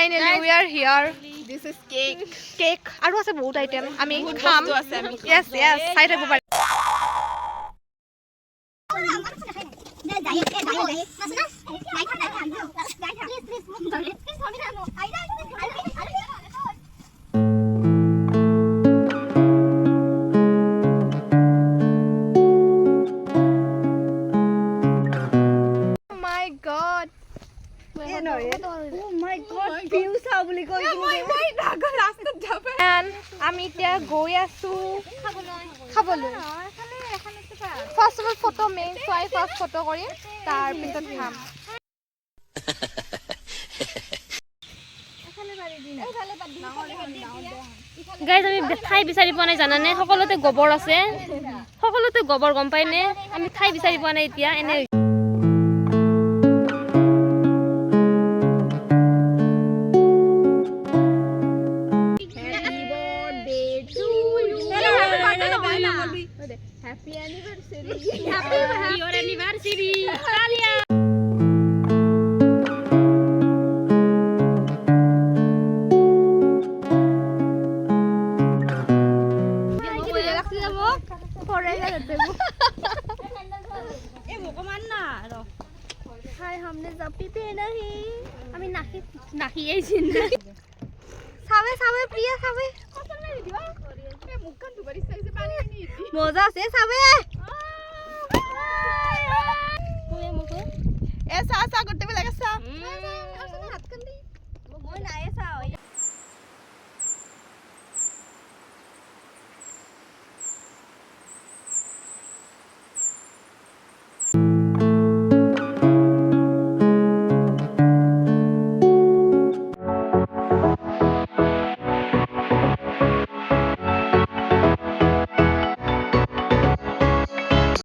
Finally we are here This is cake. Cake আৰু আছে বহুত আইটেম আমি বহুত খাম বস্তু আছে, আমি য়েছ য়েছ চাই থাকিব পাৰিম মাই আমি এতিয়া গৈ আছো খাবলৈ first of all photo main চোৱাই ফাৰ্ষ্ট ফটো কৰিম তাৰপিছত খাম গাইজ আমি ঠাই বিচাৰি পোৱা নাই জানানে? সকলোতে গোবৰ আছে। সকলোতে গোবৰ গম পাইনে? আমি ঠাই বিচাৰি পোৱা নাই এতিয়া এনে আমি নাকি নাকি আইছি না চাবে চাবে প্ৰিয়া চাবে 莫走，谁上班？